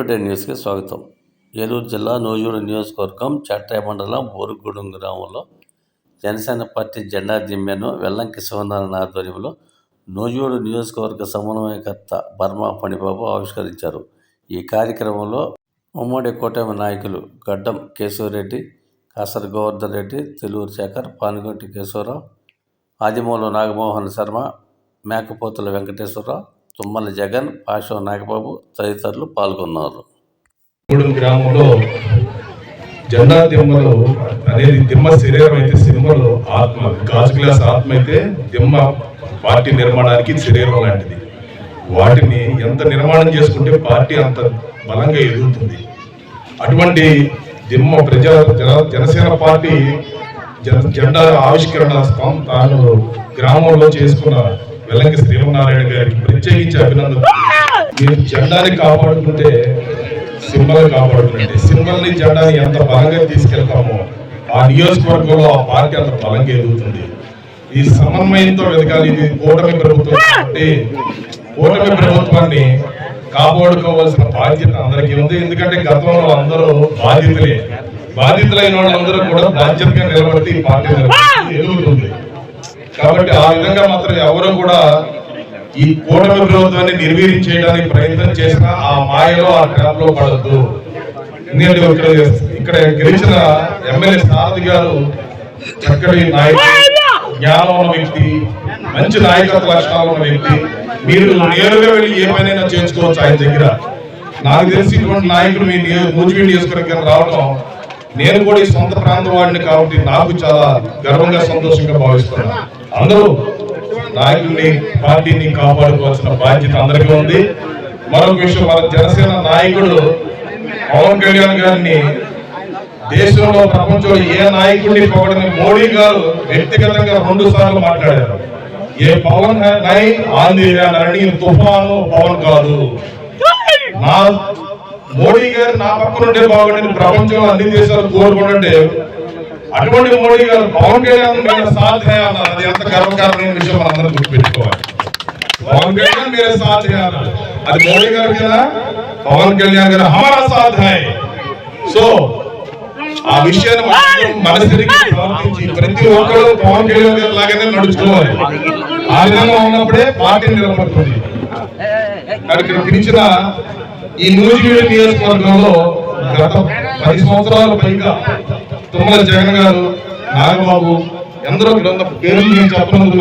Today న్యూస్కి స్వాగతం. ఏలూరు జిల్లా నూజూడు నియోజకవర్గం చట్టాయ మండలం బోరుగుగూడెం గ్రామంలో జనసేన పార్టీ జెండా దిమ్మెను వెల్లంకి శివనారాయణ ఆధ్వర్యంలో నూజూడు నియోజకవర్గ సమన్వయకర్త బర్మా పణిబాబు ఆవిష్కరించారు. ఈ కార్యక్రమంలో ఉమ్మడి కూటమి నాయకులు గడ్డం కేశవరెడ్డి కాసర గోవర్ధన్ రెడ్డి తెలుగు శేఖర్ పానుగంటి కేశవరావు ఆదిమూల నాగమోహన్ శర్మ మేకపోతుల వెంకటేశ్వరరావు తుమ్మల జగన్ పాషో నాగబాబు తదితరులు పాల్గొన్నారు. గ్రామంలో జెండా దిమ్మలు అనేది దిమ్మ శరీరం అయితే సినిమాలు ఆత్మ గాజు గ్లాస్ ఆత్మ అయితే దిమ్మ పార్టీ నిర్మాణానికి శరీరం లాంటిది. వాటిని ఎంత నిర్మాణం చేసుకుంటే పార్టీ అంత బలంగా ఎదుగుతుంది. అటువంటి దిమ్మ ప్రజా జన- జనసేన పార్టీ జన జెండా ఆవిష్కరణ తాను గ్రామంలో చేసుకున్న వెల్లంకి శ్రీమన్నారాయణ గారికి ప్రత్యేకించి అభినందన మీరు జెండాని కాపాడుకుంటే సింబల్ కాపాడుకుంటే సింబల్ని జెండాని ఎంత బలంగా తీసుకెళ్తామో ఆ నియోజకవర్గంలో ఆ పార్టీ అంత బలంగా ఎదుగుతుంది. ఈ సమన్వయంతో వెతకాలి. ఇది కూటమి ప్రభుత్వం కాబట్టి కూటమి ప్రభుత్వాన్ని కాపాడుకోవాల్సిన బాధ్యత అందరికీ ఉంది. ఎందుకంటే గతంలో అందరూ బాధితులే. బాధితులైన వాళ్ళందరూ కూడా బాధ్యతగా నిలబడితే ఈ పార్టీ నిలబడి ఎదుగుతుంది. కాబట్టి ఆ విధంగా మాత్రం ఎవరు కూడా ఈ కూటమి ప్రభుత్వాన్ని నిర్వీర్యం చేయడానికి ప్రయత్నం చేసినా ఆ మాయలో ఆ ట్రాప్లో పడద్దు. ఎందుకంటే ఇక్కడ ఇక్కడ గెలిచిన ఎమ్మెల్యే సారథి గారు చక్కటి నాయకుడు జ్ఞానం ఉన్న వ్యక్తి మంచి నాయకత్వ లక్షణాలు ఉన్న వ్యక్తి. మీరు నేరుగా వెళ్ళి ఏమైనా పనైనా చేయించుకోవచ్చు ఆయన దగ్గర. నాకు తెలిసి ఇటువంటి నాయకుడు మీ మూజిబీ నియోజకవర్గం రావడం నేను కూడా ఈ సొంత ప్రాంతం వాడిని కాబట్టి నాకు చాలా గర్వంగా సంతోషంగా భావిస్తున్నాను. అందరూ నాయకుడిని పార్టీని కాపాడుకోవాల్సిన బాధ్యత అందరికీ ఉంది. మరొక విషయం మన జనసేన నాయకుడు పవన్ కళ్యాణ్ గారిని దేశంలో ప్రపంచంలో ఏ నాయకుడిని పొగడని మోడీ గారు వ్యక్తిగతంగా రెండు సార్లు మాట్లాడారు. ఏ పవన్ నై ఆంధ్రీ తుఫాను పవన్ కాదు. నా మోడీ గారు నా పక్కన ఉంటే బాగుండేది ప్రపంచంలో అన్ని దేశాలు కోరుకుంటుంటే అటువంటి మోడీ గారు పవన్ కళ్యాణ్ మీద అది ఎంత గర్వకారణమైన విషయం మనందరం గుర్తుపెట్టుకోవాలి. పవన్ కళ్యాణ్ మీరే సాధ్య అది మోడీ గారు మీద పవన్ కళ్యాణ్ గారు హమారా సాధ్య సో ఆ విషయాన్ని మనసుకి ప్రవర్తించి ప్రతి ఒక్కరు పవన్ కళ్యాణ్ గారు లాగానే నడుచుకోవాలి. ఆ విధంగా ఉన్నప్పుడే పార్టీ నిలబడుతుంది. ఇక్కడ పిలిచిన ఈ నూజివీడు నియోజకవర్గంలో గత పది సంవత్సరాల పైగా తుమ్మల జగన్ గారు నాగబాబు ఎందరో ఇక్కడ పేర్లు నేను చెప్పనందుకు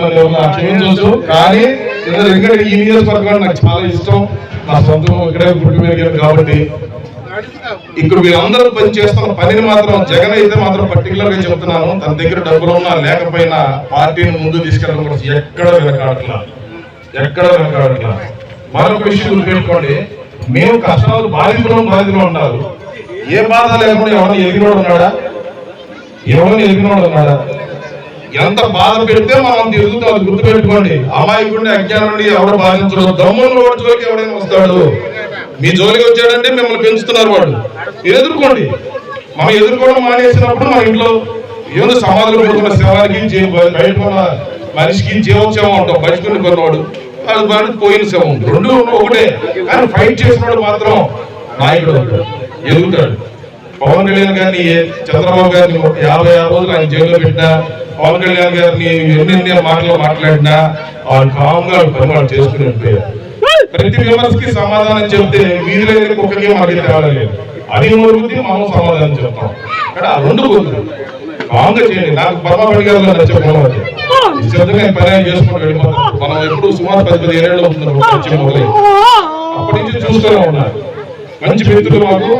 క్షమించవచ్చు కానీ ఇందులో ఇక్కడ ఈ నియోజకవర్గం నాకు చాలా ఇష్టం. నా సొంతం ఇక్కడే పుట్టి పెరిగాను కాబట్టి. ఇక్కడ వీళ్ళందరూ పని చేస్తున్న పనిని మాత్రం జగన్ అయితే మాత్రం పర్టికులర్గా చెప్తున్నాను. తన దగ్గర డబ్బులు ఉన్నా లేకపోయినా పార్టీని ముందు తీసుకెళ్ళడం కోసం ఎక్కడ వెనకాడట్లా. ఎక్కడ వెనకాడట్లా. మరొక విషయం గుర్తుపెట్టుకోండి. మేము కష్టాలు బాధితులు బాధితులు ఉన్నారు ఏ బాధ లేకుండా ఎవరైనా ఎదిగినోడు ఉన్నాడా? ఎవరిని ఎదిగినోడు ఉన్నాడా ఎంత బాధ పెడితే మనం తిరుగుతాం అది గుర్తుపెట్టుకోండి. అమాయకుడిని అజ్ఞానుడి ఎవరు బాధించడు దమ్ములు వాడి ఎవడైనా వస్తాడు. మీ జోలికి వచ్చాడంటే మిమ్మల్ని పెంచుతున్నారు వాడు ఎదుర్కోండి. మనం ఎదుర్కోవడం మానేసినప్పుడు మన ఇంట్లో ఏదో సమాధులు పడుతున్న శవానికి బయట ఉన్న మనిషికి జీవోత్సవం ఉంటాం బతుకుని కొన్నవాడు. అది వాడికి పోయిన శవం. రెండు ఒకటే. కానీ ఫైట్ చేసినవాడు మాత్రం నాయకుడు అవుతాడు. ఎదుగుతాడు. పవన్ కళ్యాణ్ గారిని చంద్రబాబు గారిని యాభై ఆరు రోజులు ఆయన జైల్లో పెట్టినా పవన్ కళ్యాణ్ గారిని ఎన్నెన్ని మాటలు మాట్లాడినా వాళ్ళు కామ్గా పని చేసుకుని వెళ్ళిపోయారు ప్రతి విమర్శకి సమాధానం చెప్తే వీధిలో వెళ్ళి కుక్కకి మాకు తేడా అది మురుగుద్ది మనం సమాధానం చెప్తాం. ఇక్కడ ఆ రెండు కుదరదు కామ్గా చేయండి. నాకు పరమపడి గారు నచ్చకపోవడం అది నిశ్చితంగా పర్యాయం చేసుకుంటూ వెళ్ళిపోతాం మనం ఎప్పుడు సుమారు పది పది ఏళ్ళు అవుతుంది అప్పటి నుంచి చూస్తూనే ఉన్నారు. మంచి మిత్రులు మాకు.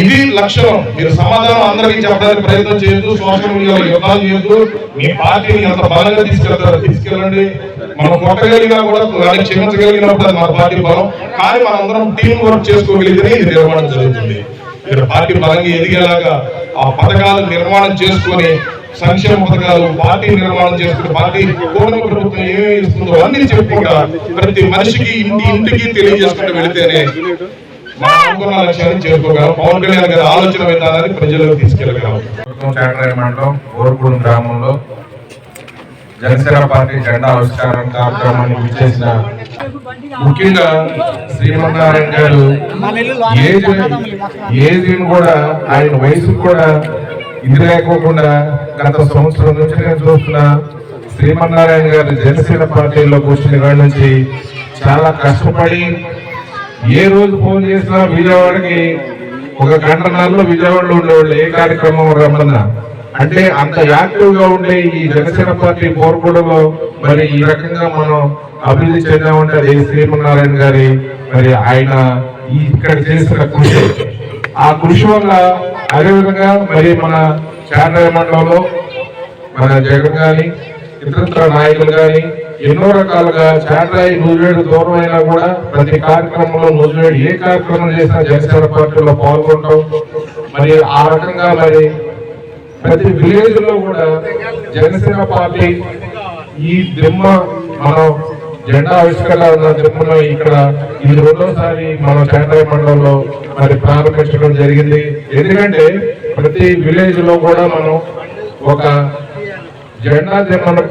ఇది లక్ష్యం. మీరు సమాధానం అందరికీ చెప్పడానికి ప్రయత్నం చేయొద్దు సోషల్ మీడియాలో యుద్ధాలు చేయొద్దు. మీ పార్టీని అంత బలంగా తీసుకెళ్తారు తీసుకెళ్ళండి. మనం కొట్టగలిగినా కూడా దాన్ని క్షమించగలిగినప్పుడు అది మన పార్టీ బలం. కానీ మనందరం టీం వర్క్ చేసుకోగలిగితేనే ఇది నిర్మాణం జరుగుతుంది. ఇక్కడ పార్టీ బలంగా ఎదిగేలాగా ఆ పథకాలు నిర్మాణం చేసుకొని సంక్షేమ పథకాలు పార్టీ నిర్మాణం చేసుకుని పార్టీ కూటమి ప్రభుత్వం ఏమేమి ఇస్తుందో అన్ని చెప్పుకుంటా ప్రతి మనిషికి ఇంటి ఇంటికి తెలియజేసుకుంటూ వెళితేనే మనం అనుకున్న లక్ష్యాన్ని చేరుకోగలం. పవన్ కళ్యాణ్ గారి ఆలోచన విధానాన్ని ప్రజలకు తీసుకెళ్ళగలం. ప్రభుత్వం మండలం ఓర్గూడెం గ్రామంలో జనసేన పార్టీ జెండా ఆవిష్కరణ కార్యక్రమానికి విచ్చేసిన ముఖ్యంగా శ్రీమన్నారాయణ గారు ఏజ్ ఏజ్ కూడా ఆయన వయసు కూడా ఇది లేకోకుండా గత సంవత్సరం నుంచి నేను చూస్తున్నా శ్రీమన్నారాయణ గారు జనసేన పార్టీలో కూర్చుని కాడి నుంచి చాలా కష్టపడి ఏ రోజు ఫోన్ చేసినా విజయవాడకి? ఒక గంటన్నరలో విజయవాడలో ఉండేవాళ్ళు ఏ కార్యక్రమం రమ్మన్నా అంటే అంత యాక్టివ్గా ఉండే ఈ జనసేన పార్టీ కోరుకోవడంలో మరి ఈ రకంగా మనం అభివృద్ధి చెందామంటే అది శ్రీమన్నారాయణ గారి మరి ఆయన ఇక్కడ చేసిన కృషి. ఆ కృషి వల్ల అదేవిధంగా మరి మన చాంద్రయ మండలంలో మన జగన్ గాని ఇతరత్ర నాయకులు కానీ ఎన్నో రకాలుగా చాటాయి నూజివేడు దూరం అయినా కూడా ప్రతి కార్యక్రమంలో నూజివేడు ఏ కార్యక్రమం చేసినా జనసేన పార్టీలో పాల్గొంటాం మరి ఆ రకంగా మరి ప్రతి విలేజ్లో కూడా జనసేన పార్టీ ఈ దిమ్మ మనం జెండా ఆవిష్కరణ ఉన్న దిమ్మను ఇక్కడ ఈ రెండోసారి మనం చాటాయి మండలంలో మరి ప్రారంభించడం జరిగింది. ఎందుకంటే ప్రతి విలేజ్లో కూడా మనం ఒక జెండా దిమ్మను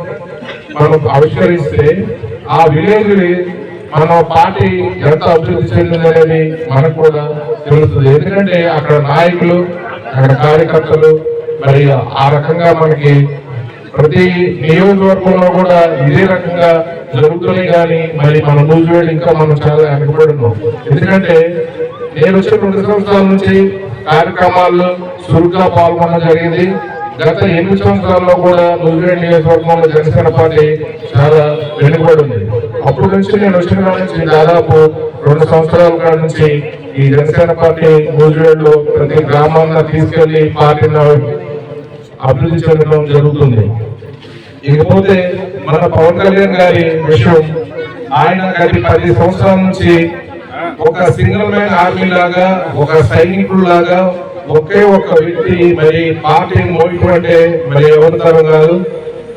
మనం ఆవిష్కరిస్తే ఆ విలేజ్ మన పార్టీ ఎంత అభివృద్ధి చెందిందనేది మనకు కూడా తెలుస్తుంది. ఎందుకంటే అక్కడ నాయకులు అక్కడ కార్యకర్తలు మరి ఆ రకంగా మనకి ప్రతి నియోజకవర్గంలో కూడా ఇదే రకంగా జరుగుతున్నాయి కానీ మరి మన నూజివేడు ఇంకా మనం చాలా వెనకబడి ఉన్నాం ఎందుకంటే నేను వచ్చిన రెండు సంవత్సరాల నుంచి కార్యక్రమాల్లో చురుగ్గా పాల్గొనడం జరిగింది. గత ఎనిమిది సంవత్సరాల్లో కూడా నూజివేడ్ నియోజకవర్గంలో జనసేన పార్టీ చాలా వెనుకబడి ఉంది. అప్పటి నుంచి నేను వచ్చిన నుంచి దాదాపు రెండు సంవత్సరాల కాడ నుంచి ఈ జనసేన పార్టీ నూజివేడ్లో ప్రతి గ్రామాన్ని తీసుకెళ్ళి పార్టీని అభివృద్ధి చెందడం జరుగుతుంది. ఇకపోతే మన పవన్ కళ్యాణ్ గారి విషయం ఆయన గత పది సంవత్సరాల నుంచి ఒక సింగిల్ మ్యాన్ ఆర్మీ లాగా ఒక సైనికుడు లాగా ఒకే ఒక వ్యక్తి మరి పార్టీని మోయటం అంటే మరి ఎవరితరం కాదు.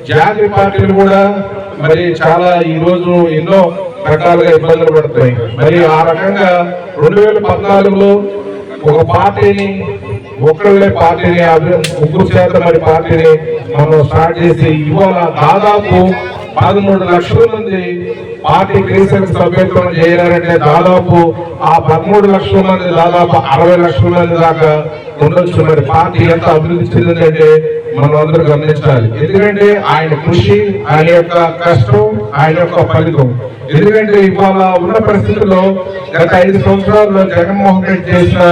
జాతీయ పార్టీలు కూడా మరి చాలా ఈ రోజు ఎన్నో రకాలుగా ఇబ్బందులు పడతాయి మరి ఆ రకంగా రెండు వేల పద్నాలుగులో ఒక పార్టీని ఒకళ్ళే పార్టీని అభి- ముగ్గురు చేత మరి పార్టీని మనం స్టార్ట్ చేసి ఇవాళ దాదాపు పదమూడు లక్షల మంది పార్టీ క్రీసెల్ సభ్యత్వం చేయాలంటే దాదాపు ఆ పదమూడు లక్షల మంది దాదాపు అరవై లక్షల మంది దాకా ఉండొచ్చు. మరి పార్టీ ఎంత అభివృద్ధి చెందిందంటే మనం అందరూ గమనించాలి. ఎందుకంటే ఆయన కృషి ఆయన యొక్క కష్టం ఆయన యొక్క ఫలితం. ఎందుకంటే ఇవాళ ఉన్న పరిస్థితుల్లో గత ఐదు సంవత్సరాల్లో జగన్మోహన్ రెడ్డి చేసిన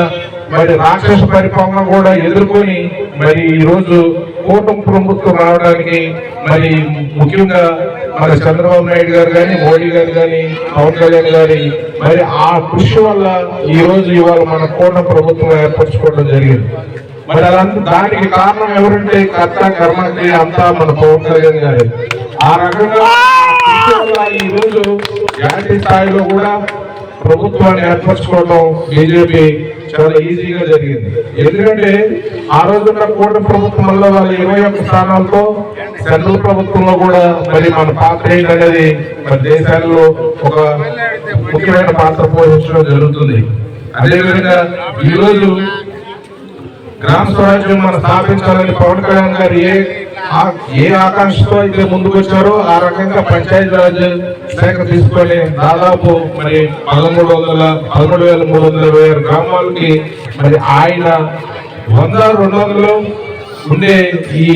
మరి రాక్షస పరిపాలన కూడా ఎదుర్కొని మరి ఈ రోజు కూటమి ప్రభుత్వం రావడానికి మరి ముఖ్యంగా మరి చంద్రబాబు నాయుడు గారు కానీ మోడీ గారు కానీ పవన్ కళ్యాణ్ గారి మరి ఆ కృషి వల్ల ఈ రోజు ఇవాళ మన కూటమి ప్రభుత్వం ఏర్పరచుకోవడం జరిగింది. మరి అదంతా దానికి కారణం ఎవరంటే కర్త కర్మకి అంతా మన పవన్ కళ్యాణ్ గారి. ఆ రకంగా కృషి వల్ల ఈ రోజు జాతీయ స్థాయిలో కూడా ప్రభుత్వాన్ని ఏర్పరచుకోవడం బీజేపీ చాలా ఈజీగా జరిగింది. ఎందుకంటే ఆ రోజున కూటమి ప్రభుత్వం వల్ల వాళ్ళ ఇరవై ఒక్క స్థానాలతో సెంట్రల్ ప్రభుత్వంలో కూడా మరి మన పాత్ర ఏంటనేది మన దేశాల్లో ఒక ముఖ్యమైన పాత్ర పోషించడం జరుగుతుంది. అదేవిధంగా ఈ రోజు గ్రామ స్వరాజ్యం మనం స్థాపించాలని పవన్ కళ్యాణ్ గారు ఏ ఏ ఆకాంక్షతో అయితే ముందుకు వచ్చారో ఆ రకంగా పంచాయతీ రాజ్ శాఖ తీసుకొని దాదాపు మరి పదమూడు వందల పదమూడు వేల మూడు వందల ఇరవై ఆరు గ్రామాలకి మరి ఆయన వంద రెండు వందలు ఉండే ఈ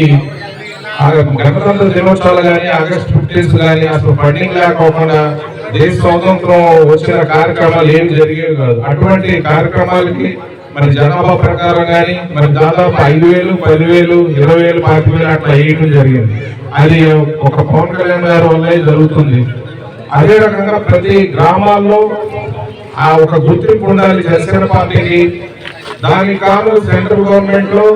గణతంత్ర దినోత్సవాలు కానీ ఆగస్ట్ ఫిఫ్టీన్స్ కానీ అసలు ఫండింగ్ లేకోకుండా దేశ స్వాతంత్రం వచ్చిన కార్యక్రమాలు ఏమి జరిగేవి కాదు. అటువంటి కార్యక్రమాలకి మరి జనాభా ప్రకారం కానీ మరి దాదాపు ఐదు వేలు పదివేలు ఇరవై వేలు పాతి వేలు అట్లా వేయడం జరిగింది. అది ఒక పవన్ కళ్యాణ్ గారి వల్లే జరుగుతుంది. అదే రకంగా ప్రతి గ్రామాల్లో ఆ ఒక గుర్తింపు ఉండాలి జనసేన పార్టీకి. దానికి కాను సెంట్రల్ గవర్నమెంట్లో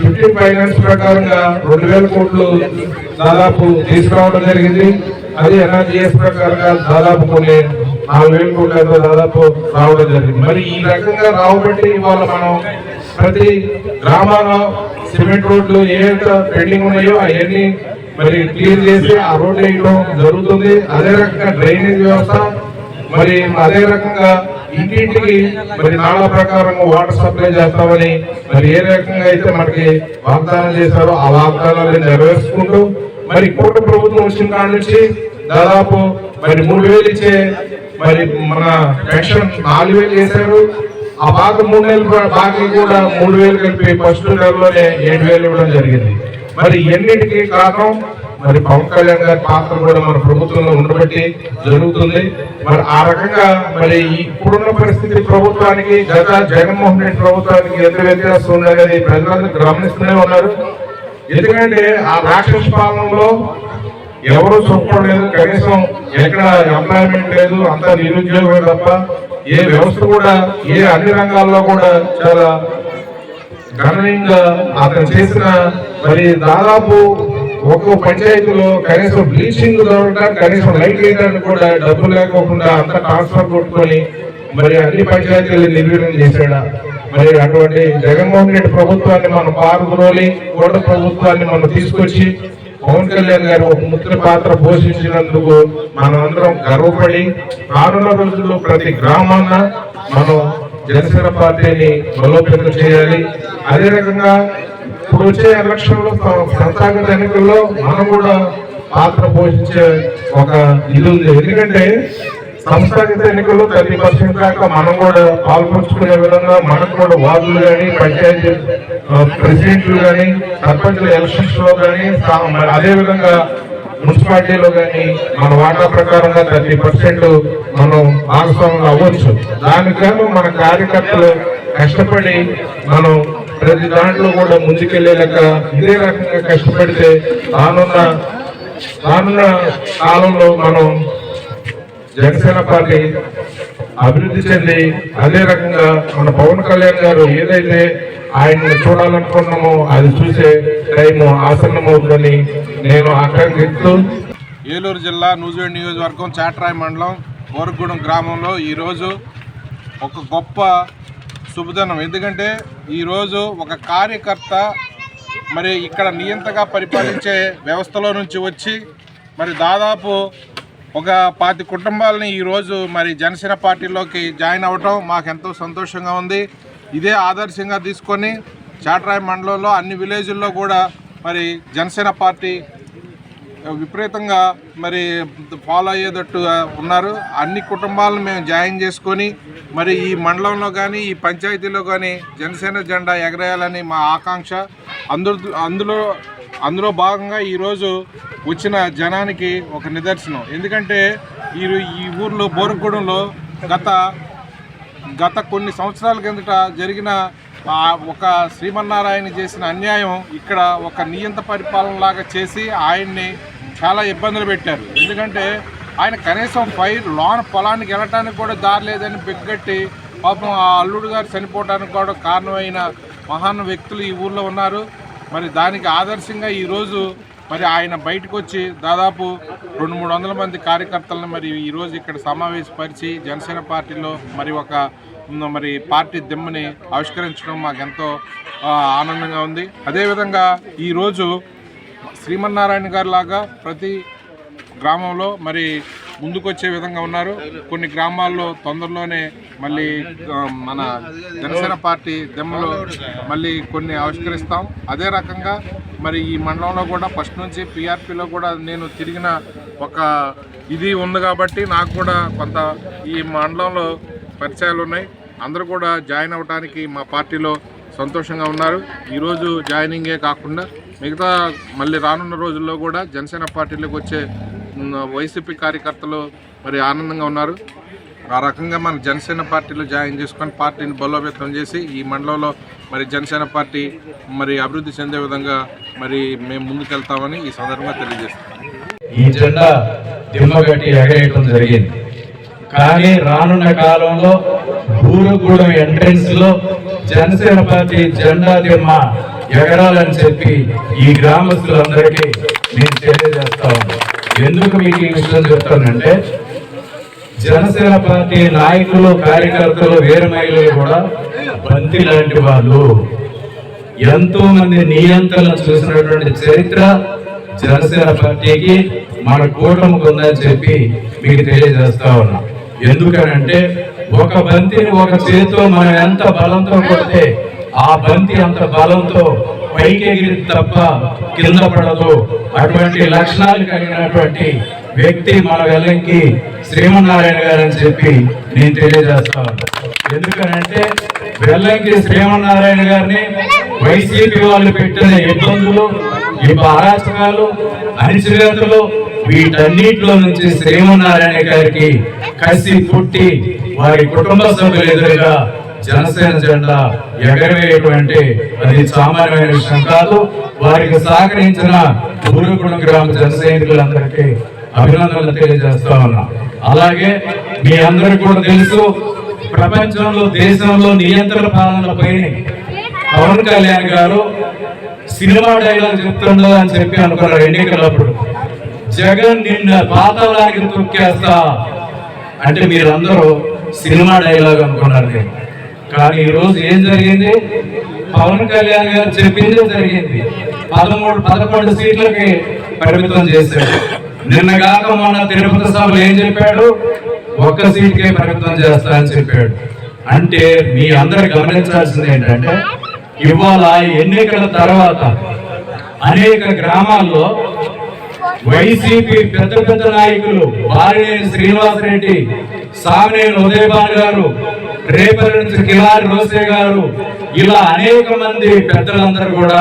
ఫిఫ్టీ ఫైనాన్స్ ప్రకారంగా రెండు వేల కోట్లు దాదాపు తీసుకురావడం జరిగింది. అదే ఎన్ఆర్జీఎస్ ప్రకారంగా దాదాపు కొన్ని నాలుగు వేల కోట్ల దాదాపు రావడం జరిగింది. మరి ఈ రకంగా రావబట్టి ఇవాళ మనం ప్రతి గ్రామాల్లో సిమెంట్ రోడ్లు ఏవైతే పెండింగ్ ఉన్నాయో అవన్నీ మరి క్లియర్ చేసి ఆ రోడ్లు వేయడం జరుగుతుంది. అదే రకంగా డ్రైనేజ్ వ్యవస్థ మరి అదే రకంగా ఇంటింటికి మరి నాళ ప్రకారం వాటర్ సప్లై చేస్తామని మరి ఏ రకంగా అయితే మనకి వాగ్దానం చేశారో ఆ వాగ్దానాలు నెరవేర్చుకుంటూ మరి కూట ప్రభుత్వం వచ్చిన కాడ నుంచి దాదాపు మరి మూడు వేలు ఇచ్చే మరి మన పెన్షన్ నాలుగు వేలు చేశారు. ఆ బాగా మూడు నెలలు బాకీ కూడా మూడు వేలు కలిపి ఫస్ట్ నెలలోనే ఏడు వేలు ఇవ్వడం జరిగింది. మరి ఎన్నిటికీ కారణం? మరి పవన్ కళ్యాణ్ గారి పాత్ర కూడా మన ప్రభుత్వంలో ఉండబట్టి జరుగుతుంది. మరి ఆ రకంగా మరి ఇప్పుడున్న పరిస్థితి ప్రభుత్వానికి గత జగన్మోహన్ రెడ్డి ప్రభుత్వానికి ఎంత వ్యత్యాసం ఉందనేది ప్రజలందరూ గమనిస్తూనే ఉన్నారు. ఎందుకంటే ఆ రాక్షస పాలనలో ఎవరు చూపలేదు కనీసం ఎక్కడ ఎంప్లాయ్మెంట్ లేదు అంతా నిరుద్యోగమే తప్ప ఏ వ్యవస్థ కూడా ఏ అన్ని రంగాల్లో కూడా చాలా గణనీయంగా అతను చేసిన మరి దాదాపు ఒక్కో పంచాయతీలో కనీసం బ్లీచింగ్ దొరకడానికి కనీసం లైట్ వేయడానికి కూడా డబ్బులు లేకోకుండా అంత ట్రాన్స్ఫర్ కొట్టుకొని మరి అన్ని పంచాయతీలు నిర్వీర్యం చేశాడా? మరి అటువంటి జగన్మోహన్ రెడ్డి ప్రభుత్వాన్ని మనం పారుద్రోలి కోట ప్రభుత్వాన్ని మనం తీసుకొచ్చి పవన్ కళ్యాణ్ గారు ఒక ముఖ్య పాత్ర పోషించినందుకు మనమందరం గర్వపడి రానున్న రోజుల్లో ప్రతి గ్రామాన మనం జనసేన పార్టీని బలోపేతం చేయాలి. అదే రకంగా ఇప్పుడు వచ్చే ఎలక్షన్లో సంస్థాగత ఎన్నికల్లో మనం కూడా పాత్ర పోషించే ఒక ఇది ఉంది. ఎందుకంటే సంస్థాగత ఎన్నికల్లో ప్రతి పర్సెంట్ దాకా మనం కూడా పాల్పంచుకునే విధంగా మనకు కూడా వార్డులు కానీ పంచాయతీ ప్రెసిడెంట్లు కానీ సర్పంచుల ఎలక్షన్స్లో కానీ అదే విధంగా మున్సిపాలిటీలో కానీ మన వాటా ప్రకారంగా థర్టీ పర్సెంట్ మనం భాగస్వాములు అవ్వచ్చు. దానికన్నా మన కార్యకర్తలు కష్టపడి మనం ప్రతి దాంట్లో కూడా ముందుకెళ్ళే ఇదే రకంగా కష్టపడితే రానున్న రానున్న కాలంలో మనం జనసేన పార్టీ అభివృద్ధి చెంది అదే రకంగా మన పవన్ కళ్యాణ్ గారు ఏదైతే ఆయన్ని చూడాలనుకున్నామో అది చూసే టైం ఆసన్నమవుతుందని నేను ఆకాంక్షిస్తూ ఏలూరు జిల్లా నూజివేడ్ నియోజకవర్గం చాట్రాయి మండలం ఓరగూడెం గ్రామంలో ఈరోజు ఒక గొప్ప శుభదనం. ఎందుకంటే ఈరోజు ఒక కార్యకర్త మరి ఇక్కడ నియంతగా పరిపాలించే వ్యవస్థలో నుంచి వచ్చి మరి దాదాపు ఒక పాతి కుటుంబాలని ఈరోజు మరి జనసేన పార్టీలోకి జాయిన్ అవ్వటం మాకెంతో సంతోషంగా ఉంది. ఇదే ఆదర్శంగా తీసుకొని చాట్రాయి మండలంలో అన్ని విలేజుల్లో కూడా మరి జనసేన పార్టీ విపరీతంగా మరి ఫాలో అయ్యేటట్టు ఉన్నారు. అన్ని కుటుంబాలను మేము జాయిన్ చేసుకొని మరి ఈ మండలంలో కానీ ఈ పంచాయతీలో కానీ జనసేన జెండా ఎగరేయాలని మా ఆకాంక్ష. అందులో అందులో అందులో భాగంగా ఈరోజు వచ్చిన జనానికి ఒక నిదర్శనం. ఎందుకంటే ఈ ఈ ఊర్లో బోరగూడెంలో గత గత కొన్ని సంవత్సరాల కిందట జరిగిన ఒక శ్రీమన్నారాయణ చేసిన అన్యాయం ఇక్కడ ఒక నియంత పరిపాలన లాగా చేసి ఆయన్ని చాలా ఇబ్బందులు పెట్టారు. ఎందుకంటే ఆయన కనీసం పై లోన పొలానికి వెళ్ళటానికి కూడా దారి లేదని బిగ్గట్టి పాపం ఆ అల్లుడు గారు చనిపోవడానికి కూడా కారణమైన మహాన్ వ్యక్తులు ఈ ఊర్లో ఉన్నారు. మరి దానికి ఆదర్శంగా ఈరోజు మరి ఆయన బయటకు వచ్చి దాదాపు రెండు మూడు వందల మంది కార్యకర్తలను మరి ఈరోజు ఇక్కడ సమావేశపరిచి జనసేన పార్టీలో మరి ఒక మరి పార్టీ దిమ్మని ఆవిష్కరించడం మాకు ఎంతో ఆనందంగా ఉంది. అదేవిధంగా ఈరోజు శ్రీమన్నారాయణ గారి లాగా ప్రతి గ్రామంలో మరి ముందుకొచ్చే విధంగా ఉన్నారు. కొన్ని గ్రామాల్లో తొందరలోనే మళ్ళీ మన జనసేన పార్టీ దెమ్మలో మళ్ళీ కొన్ని ఆవిష్కరిస్తాం. అదే రకంగా మరి ఈ మండలంలో కూడా ఫస్ట్ నుంచి పిఆర్పిలో కూడా నేను తిరిగిన ఒక ఇది ఉంది కాబట్టి నాకు కూడా కొంత ఈ మండలంలో పరిచయాలు ఉన్నాయి. అందరూ కూడా జాయిన్ అవ్వడానికి మా పార్టీలో సంతోషంగా ఉన్నారు. ఈరోజు జాయినింగే కాకుండా మిగతా మళ్ళీ రానున్న రోజుల్లో కూడా జనసేన పార్టీలోకి వచ్చే వైసీపీ కార్యకర్తలు మరి ఆనందంగా ఉన్నారు. ఆ రకంగా మన జనసేన పార్టీలో జాయిన్ చేసుకొని పార్టీని బలోపేతం చేసి ఈ మండలంలో మరి జనసేన పార్టీ మరి అభివృద్ధి చెందే విధంగా మరి మేము ముందుకెళ్తామని ఈ సందర్భంగా తెలియజేస్తాం ఈ జెండా దిమ్మగట్టి ఎగరేయటం జరిగింది. కానీ రానున్న కాలంలో ఊరుగూడెం ఎంట్రెన్స్లో జనసేన పార్టీ జెండా దిమ్మ ఎగరాలని చెప్పి ఈ గ్రామస్తులందరికీ నేను తెలియజేస్తా ఉన్నాను. ఎందుకు మీకు ఈ విషయం చెప్తానంటే జనసేన పార్టీ నాయకులు కార్యకర్తలు వీర కూడా బంతి లాంటి వాళ్ళు. ఎంతో మంది నియంత్రణ చూసినటువంటి చరిత్ర జనసేన పార్టీకి మన కూటమికి ఉందని చెప్పి మీకు తెలియజేస్తా ఉన్నా. ఎందుకనంటే ఒక బంతిని ఒక చేతితో మనం ఎంత బలంతో కొడితే ఆ బంతి అంత బలంతో పైకెగిరి తప్ప కింద పడదు. అటువంటి లక్షణాలు కలిగినటువంటి వ్యక్తి మన వెళ్ళకి శ్రీమన్నారాయణ గారు అని చెప్పి నేను తెలియజేస్తాను ఎందుకనంటే వెల్లంకి శ్రీమన్నారాయణ గారిని వైసీపీ వాళ్ళు పెట్టిన ఇబ్బందులు ఈ అరాచకాలు అనిశ్చితలు వీటన్నిటిలో నుంచి శ్రీమన్నారాయణ గారికి కసి పుట్టి వారి కుటుంబ సభ్యులు ఎదురుగా జనసేన జెండా ఎగరవేయటువంటి అది సామాన్యమైన విషయం కాదు. వారికి సహకరించిన గురుగుణం గ్రామ జన సైనికులందరికీ అభినందనలు తెలియజేస్తా ఉన్నా. అలాగే మీ అందరికి కూడా తెలుసు ప్రపంచంలో దేశంలో నియంత్రణ పాలన పైన పవన్ కళ్యాణ్ గారు సినిమా డైలాగ్ చెప్తుండో అని చెప్పి అనుకున్నారు ఎన్నికలప్పుడు. జగన్ నిన్న పాతాళానికి తొక్కేస్తా అంటే మీరందరూ సినిమా డైలాగ్ అనుకున్నారు. నేను కానీ ఈ రోజు ఏం జరిగింది? పవన్ కళ్యాణ్ గారు చెప్పింది జరిగింది. పదమూడు పదకొండు సీట్లకి పరిమితం చేశాడు. నిన్న కాక మొన్న తిరుపతి సభలు ఏం చెప్పాడు? ఒక్క సీట్కే పరిమితం చేస్తానని చెప్పాడు. అంటే మీ అందరు గమనించాల్సింది ఏంటంటే ఇవాళ ఎన్నికల తర్వాత అనేక గ్రామాల్లో వైసీపీ పెద్ద పెద్ద నాయకులు బాలినేని శ్రీనివాసరెడ్డి సామినేని ఉదయభాన్ గారు రేపటి నుంచి కిలారి రోసే గారు ఇలా అనేక మంది పెద్దలందరూ కూడా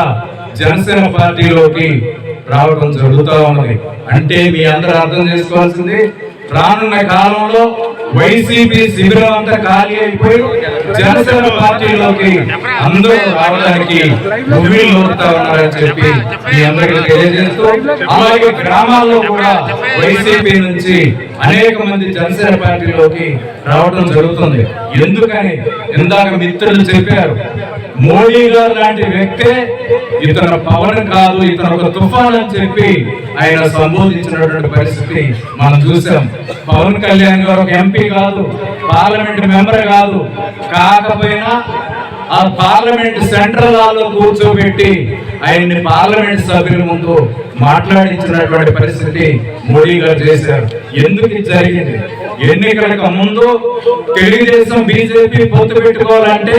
జనసేన పార్టీలోకి రావడం జరుగుతూ ఉన్నది అంటే మీ అందరూ అర్థం చేసుకోవాల్సింది రానున్న కాలంలో వైసీపీ శిబిరం అంతా ఖాళీ అయిపోయి జనసేన పార్టీలోకి అందరూ రావడానికి ఉన్నారని చెప్పి మీ అందరికీ తెలియజేస్తూ అలాగే గ్రామాల్లో కూడా వైసీపీ నుంచి అనేక మంది జనసేన పార్టీలోకి రావడం జరుగుతుంది. ఎందుకని? ఇందాక మిత్రులు చెప్పారు మోడీ గారు లాంటి వ్యక్తే ఇతను పవన్ కాదు ఇతను ఒక తుఫాన్ అని చెప్పి ఆయన సంబోధించినటువంటి పరిస్థితి మనం చూసాం. పవన్ కళ్యాణ్ గారు ఒక ఎంపీ కాదు పార్లమెంట్ మెంబర్ కాదు. కాకపోయినా ఆ పార్లమెంట్ సెంట్రల్ హాల్లో కూర్చోబెట్టి ఆయన్ని పార్లమెంట్ సభ్యుల ముందు మాట్లాడించినటువంటి పరిస్థితి మోడీ గారు చేశారు. ఎందుకు జరిగింది? ఎన్నికలకు ముందు తెలుగుదేశం బీజేపీ పొత్తు పెట్టుకోవాలంటే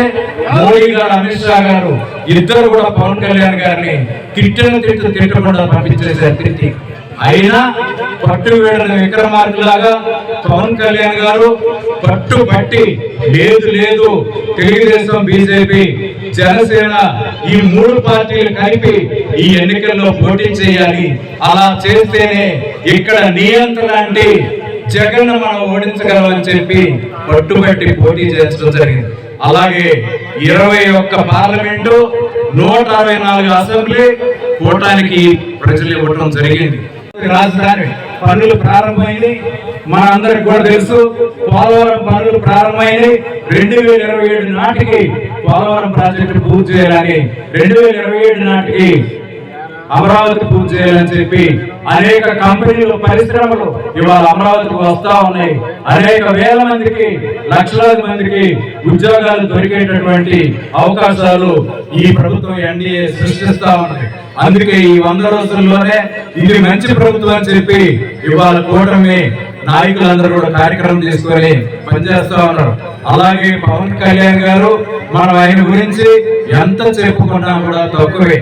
మోడీ గారు అమిత్ షా గారు ఇద్దరు కూడా పవన్ కళ్యాణ్ గారిని తిట్టిన తిట్టు తిట్టకుండా పంపించేశారు తిట్టి. అయినా పట్టు వేడని విక్రమార్కులాగా పవన్ కళ్యాణ్ గారు పట్టు పట్టి లేదు లేదు తెలుగుదేశం బీజేపీ జనసేన ఈ మూడు పార్టీలు కలిపి ఈ ఎన్నికల్లో పోటీ చేయాలి. అలా చేస్తేనే ఇక్కడ నియంత్రణ అంటే జగన్ మనం ఓడించగలమని చెప్పి పట్టుబట్టి పోటీ చేయడం జరిగింది. అలాగే ఇరవై ఒక్క పార్లమెంటు నూట అరవై నాలుగు అసెంబ్లీ కూటానికి ప్రజలు ఇవ్వడం జరిగింది. రాజధాని. పనులు ప్రారంభమైంది మన అందరికి కూడా తెలుసు పోలవరం పనులు ప్రారంభమైంది రెండు వేల ఇరవై ఏడు నాటికి పోలవరం ప్రాజెక్టు పూర్తి చేయాలని రెండు వేల ఇరవై ఏడు నాటికి అమరావతి పూర్తి చేయాలని చెప్పి అనేక కంపెనీలు పరిశ్రమలు ఇవాళ అమరావతికి వస్తా ఉన్నాయి. అనేక వేల మందికి లక్షలాది మందికి ఉద్యోగాలు దొరికేటటువంటి అవకాశాలు ఈ ప్రభుత్వం ఎన్డీఏ సృష్టిస్తా ఉన్నాయి అందుకే ఈ వంద రోజుల్లోనే ఇది మంచి ప్రభుత్వం అని చెప్పి ఇవాళ కూటమి నాయకులందరూ కూడా కార్యక్రమం తీసుకొని పనిచేస్తా ఉన్నారు. అలాగే పవన్ కళ్యాణ్ గారు మనం ఆయన గురించి ఎంత చెప్పుకున్నా కూడా తక్కువే.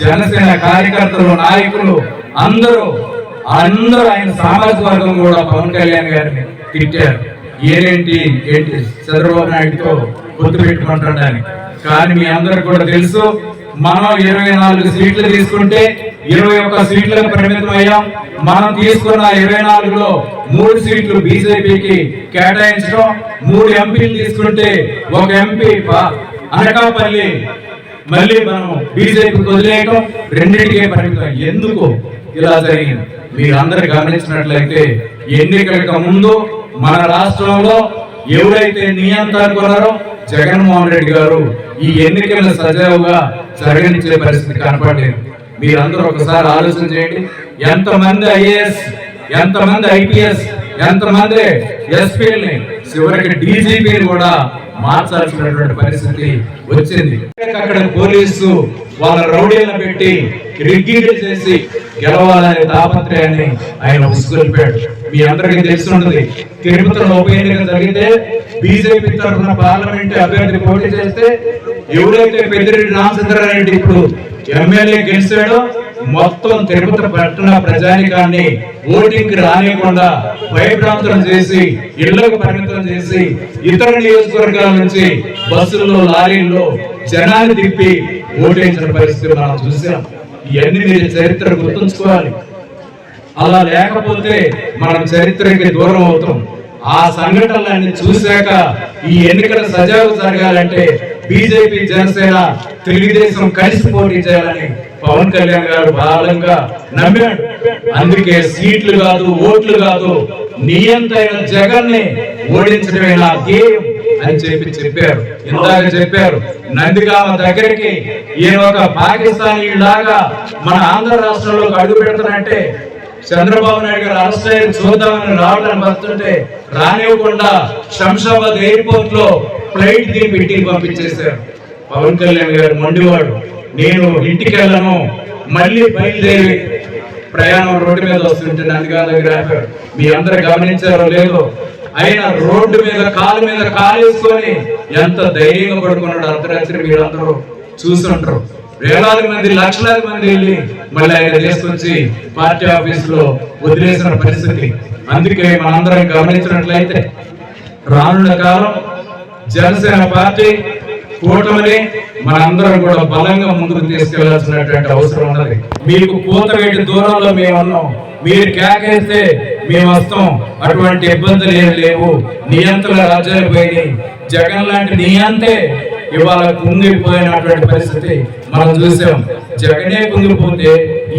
జనసేన కార్యకర్తలు నాయకులు అందరూ అందరూ ఆయన సామాజిక వర్గం కూడా పవన్ కళ్యాణ్ గారిని తిట్టారు. ఏంటి ఏంటి చంద్రబాబు నాయుడుతో గుర్తు పెట్టుకుంటాడని కానీ మీ అందరికి కూడా తెలుసు మనం ఇరవై నాలుగు సీట్లు తీసుకుంటే ఇరవై ఒక్క సీట్లకు పరిమితం అయ్యాం మనం తీసుకున్న ఇరవై నాలుగులో మూడు సీట్లు బీజేపీకి కేటాయించడం మూడు ఎంపీలు తీసుకుంటే ఒక ఎంపీ అనకాపల్లి మళ్ళీ మనం బీజేపీకి వదిలేయటం రెండింటికే పరిమితం. ఎందుకు? ఇలా జరిగింది. మీరు అందరు గమనించినట్లయితే ఎన్నికలకు ముందు మన రాష్ట్రంలో ఎవరైతే నియంత్రణ అనుకున్నారో జగన్మోహన్ రెడ్డి గారు ఈ ఎన్నికలను సజావుగా జరగనిచ్చే పరిస్థితి కనపడలేదు. మీరందరూ ఒకసారి ఆలోచన చేయండి. ఎంతమంది ఐఏఎస్ ఎంతమంది ఐపీఎస్ ఎంతమంది ఎస్పీల్ని? చివరికి డీజీపీని కూడా మార్చాల్సినటువంటి పరిస్థితి వచ్చింది. అక్కడ పోలీసు వాళ్ళ రౌడీలను పెట్టి రిగ్గింగ్ చేసి గెలవాలనే తాపత్రయాన్ని ఆయన ఉసుకొల్పాడు. మీ అందరికీ తెలిసి తిరుపతిలో ఉప ఎన్నిక జరిగితే బీజేపీ తరఫున పార్లమెంట్ అభ్యర్థి పోటీ చేస్తే ఎవరైతే పెద్దిరెడ్డి రామచంద్రారెడ్డి ఇప్పుడు ఎమ్మెల్యే గెలిచాడు మొత్తం తిరుపతి పట్టణ ప్రజానికాన్ని ఓటింగ్ రానియకుండా భయప్రాంతం చేసి ఇళ్ళకు పరిమితం చేసి ఇతర నియోజకవర్గాల నుంచి బస్సుల్లో లారీల్లో జనాన్ని తిప్పి ఓటించిన పరిస్థితి మనం చూసాం. ఇవన్నీ మీరు చరిత్ర గుర్తుంచుకోవాలి. అలా లేకపోతే మనం చరిత్రకి దూరం అవుతాం. ఆ సంఘటనలన్నీ చూశాక ఈ ఎన్నికలు సజావు జరగాలంటే బీజేపీ జనసేన తెలుగుదేశం కలిసి పోటీ చేయాలని పవన్ కళ్యాణ్ గారు బలంగా నమ్మాడు. అందుకే సీట్లు కాదు ఓట్లు కాదు నియంత్రణ జగన్ని ఓడించడమే నా ధ్యేయం అని చెప్పి చెప్పారు. ఇందాక చెప్పారు నందిగామ దగ్గరికి ఈయన ఒక పాకిస్తానీ లాగా మన ఆంధ్ర రాష్ట్రంలోకి అడుగు పెడుతున్నట్టే చంద్రబాబు నాయుడు గారు అరెస్ట్ అయ్యి చూద్దామని రావడానికి వస్తుంటే రానివ్వకుండా శంషాబాద్ ఎయిర్పోర్ట్లో ఫ్లైట్ దిగి ఇంటికి పంపించేశారు. పవన్ కళ్యాణ్ గారు మొండివాడు. నేను ఇంటికి వెళ్ళను మళ్ళీ బయలుదేరి ప్రయాణం రోడ్డు మీద వస్తుంటే నందిగా దగ్గర మీ అందరు గమనించారో లేదో? ఆయన రోడ్డు మీద కాలు మీద కాలేసుకొని ఎంత ధైర్యంగా పడుకున్నాడు అర్ధరాత్రి మీరందరూ చూసుంటారు వేలాది మంది లక్షలాది మంది వెళ్ళి మళ్ళీ ఆయన తీసుకొచ్చి పార్టీ ఆఫీస్లో వదిలేసిన పరిస్థితి. అందుకే మనందరం గమనించినట్లయితే రానున్న కాలం జనసేన పార్టీ కూటమిని మనందరం కూడా బలంగా ముందుకు తీసుకెళ్ళాల్సినటువంటి అవసరం ఉన్నది. మీకు కూతవేటి దూరంలో మేము ఉన్నాం. మీరు కేకేస్తే మేము వస్తాం. అటువంటి ఇబ్బందులు ఏమి లేవు. నియంత్రణ రాజ్యాలు పోయినాయి. జగన్ లాంటి నియంతే ఇవాళ కుంగిపోయినటువంటి పరిస్థితి మనం చూసాం. జగనే కుంగిపోతే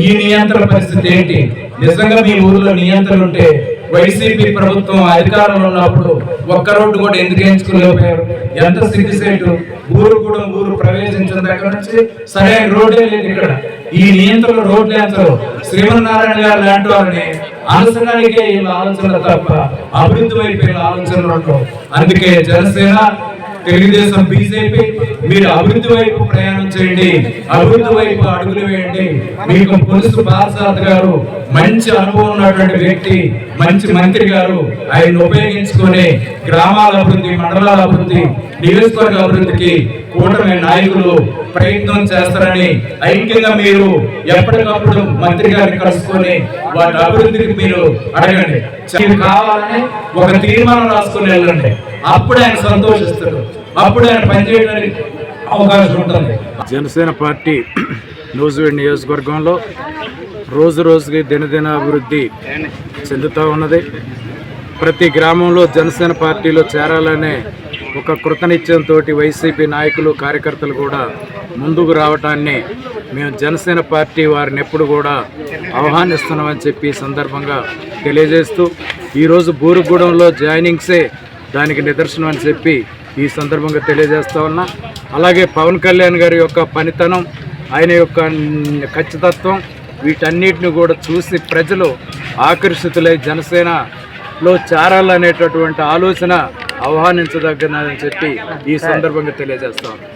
ఈ నియంత్రణ పరిస్థితి ఏంటి? నిజంగా మీ ఊర్లో నియంత్రణ ఉంటే వైసీపీ ప్రభుత్వం అధికారంలో ఉన్నప్పుడు ఒక్క రోడ్డు కూడా ఎందుకు ఎంచుకోలేకపోయారు? ఎంత సిగ్గుసేటు ఊరు కూడా ఊరు ప్రవేశించిన దగ్గర నుంచి? సరైన రోడ్డే లేదు ఇక్కడ. ఈ నియంత్రణ రోడ్లు ఎంతలో శ్రీమన్నారాయణ గారు లాంటి వారిని ఆలోచనకే ఆలోచనలు ఆలోచన తప్ప అభివృద్ధి వైపు ఆలోచనలు అందుకే జనసేన తెలుగుదేశం బీజేపీ మీరు అభివృద్ధి వైపు ప్రయాణం చేయండి అభివృద్ధి వైపు అడుగులు వేయండి. మీకు పులుసు బాలసాద్ గారు మంచి అనుభవం ఉన్నటువంటి వ్యక్తి మంచి మంత్రి గారు. ఆయన ఉపయోగించుకొని గ్రామాల అభివృద్ధి మండలాల అభివృద్ధి నియోజకవర్గ అభివృద్ధికి కూటమి నాయకులు ప్రయత్నం చేస్తారని ఐక్యంగా మీరు ఎప్పటికప్పుడు మంత్రి గారిని కలుసుకొని వాటి అభివృద్ధికి మీరు అడగండి. కావాలని ఒక తీర్మానం రాసుకొని వెళ్ళండి. అప్పుడు ఆయన సంతోషిస్తాడు. అప్పుడు ఆయన పనిచేయడానికి అవకాశం ఉంటుంది. జనసేన పార్టీ నూజివీడ్ నియోజకవర్గంలో రోజు రోజుకి దినదిన అభివృద్ధి చెందుతూ ఉన్నది. ప్రతి గ్రామంలో జనసేన పార్టీలో చేరాలనే ఒక కృతనిత్యంతో వైసీపీ నాయకులు కార్యకర్తలు కూడా ముందుకు రావటాన్ని మేము జనసేన పార్టీ వారిని ఎప్పుడు కూడా ఆహ్వానిస్తున్నామని చెప్పి సందర్భంగా తెలియజేస్తూ ఈరోజు బూరుగుగూడెంలో జాయినింగ్సే దానికి నిదర్శనం అని చెప్పి ఈ సందర్భంగా తెలియజేస్తా ఉన్నా. అలాగే పవన్ కళ్యాణ్ గారి యొక్క పనితనం ఆయన యొక్క ఖచ్చితత్వం వీటన్నిటిని కూడా చూసి ప్రజలు ఆకర్షితులై జనసేనలో చేరాలనేటటువంటి ఆలోచన ఆహ్వానించదగ్గనని చెప్పి ఈ సందర్భంగా తెలియజేస్తా ఉన్నా.